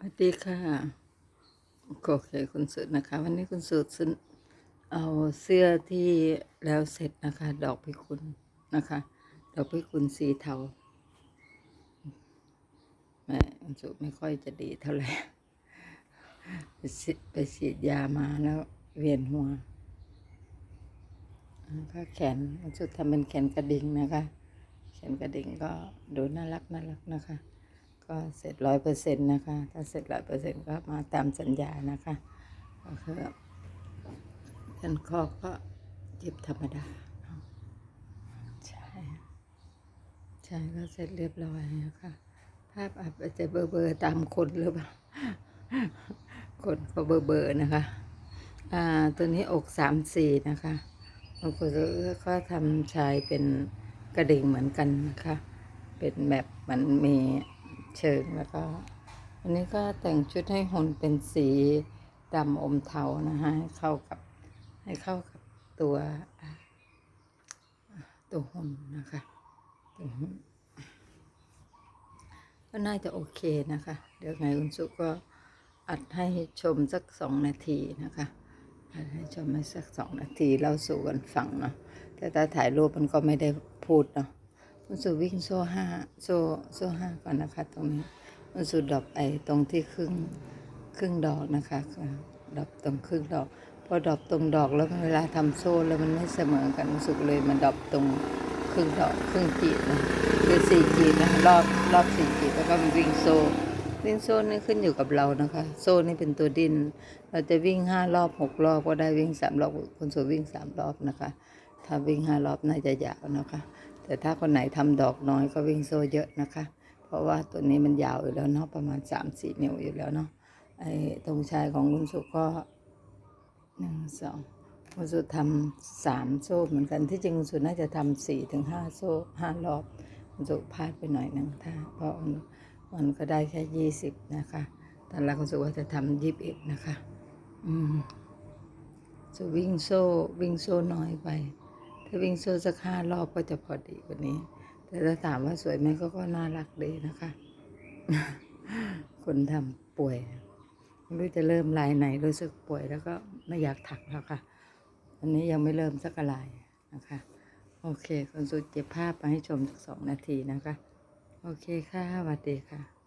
สวัสดีค่ะโอเคคุณสุดนะคะ วันนี้คุณสุดซื้อเอาเสื้อที่แล้วเสร็จนะคะ ดอกพิกุลนะคะ ดอกพิกุลสีเทาแม่คุณสุดไม่ค่อยจะดีเท่าไหร่ไปฉีดไปฉีดยามาแล้วเวียนหัวก็แขนคุณสุดทำเป็นแขนกระดิ่งนะคะ แขนกระดิ่งก็ดูน่ารักน่ารักนะคะ ก็เสร็จร้อยเปอร์เซ็นต์นะคะ ถ้าเสร็จร้อยเปอร์เซ็นต์ก็มาตามสัญญานะคะก็คือแขนคอก็เย็บธรรมดาใช่ใช่ก็เสร็จเรียบร้อยนะคะ ภาพอาจจะเบอร์เบอร์ตามคนหรือเปล่าคนเขาเบอร์เบอร์นะคะ อ่าตัวนี้อกสามสี่นะคะบางคนก็ทำชายเป็นกระดิ่งเหมือนกันนะคะ เป็นแบบมันมี เชิงแล้วก็อันนี้ก็แต่งชุดให้หุ่นเป็นสีดำอมเทานะคะให้เข้ากับให้เข้ากับตัวตัวหุ่นนะคะตัวหุ่นก็น่าจะโอเคนะคะ เดี๋ยวไงคุณสุก็อัดให้ชมสักสองนาทีนะคะอัดให้ชมให้สักสองนาทีเล่าสู่กันฟังเนาะแต่ถ้าถ่ายรูปมันก็ไม่ได้พูดเนาะ มันสูวิ่งโซ่ห้าโซ่โซ่ห้าก่อนนะคะ ตรงนี้มันสูดอกไอตรงที่ครึ่งครึ่งดอกนะคะดอกตรงครึ่งดอก พอดอกตรงดอกแล้วเวลาทำโซ่แล้วมันไม่เสมอกันมันสุกเลยมันดอกตรงครึ่งดอกครึ่งกีดนะคือสี่กีดนะรอบรอบสี่กีดแล้วก็วิ่งโซ่วิ่งโซ่นี่ขึ้นอยู่กับเรานะคะ โซ่นี่เป็นตัวดิน เราจะวิ่งห้ารอบหกรอบก็ได้วิ่งสามรอบคนสูวิ่งสามรอบนะคะ ถ้าวิ่งห้ารอบน่าจะยาวนะคะ แต่ถ้าคนไหนทำดอกน้อยก็วิ่งโซ่เยอะนะคะ เพราะว่าตัวนี้มันยาวอยู่แล้วเนาะประมาณสามสี่นิ้วอยู่แล้วเนาะไอ้ตรงชายของคุณสุก็หนึ่งสองคุณสุทำสามโซ่เหมือนกันที่จริงคุณสุน่าจะทำสี่ถึงห้าโซ่ห้ารอบคุณสุพลาดไปหน่อยหนึงถ้าเพราะมันก็ได้แค่ยี่สิบนะคะตอนแรกคุณสุว่าจะทำยี่สิบเอ็ดนะคะ อืมสุวิ่งโซ่วิ่งโซ่น้อยไป ถ้าวิ่งโซ่สักห้ารอบก็จะพอดีกว่านี้ แต่ถ้าถามว่าสวยไหมก็ก็น่ารักดีนะคะ คนทำป่วยไม่รู้จะเริ่มลายไหนรู้สึกป่วยแล้วก็ไม่อยากถักแล้วค่ะ อันนี้ยังไม่เริ่มสักลายนะคะ โอเคคนสุดเก็บภาพมาให้ชมสักสองนาทีนะคะ โอเคค่ะสวัสดีค่ะ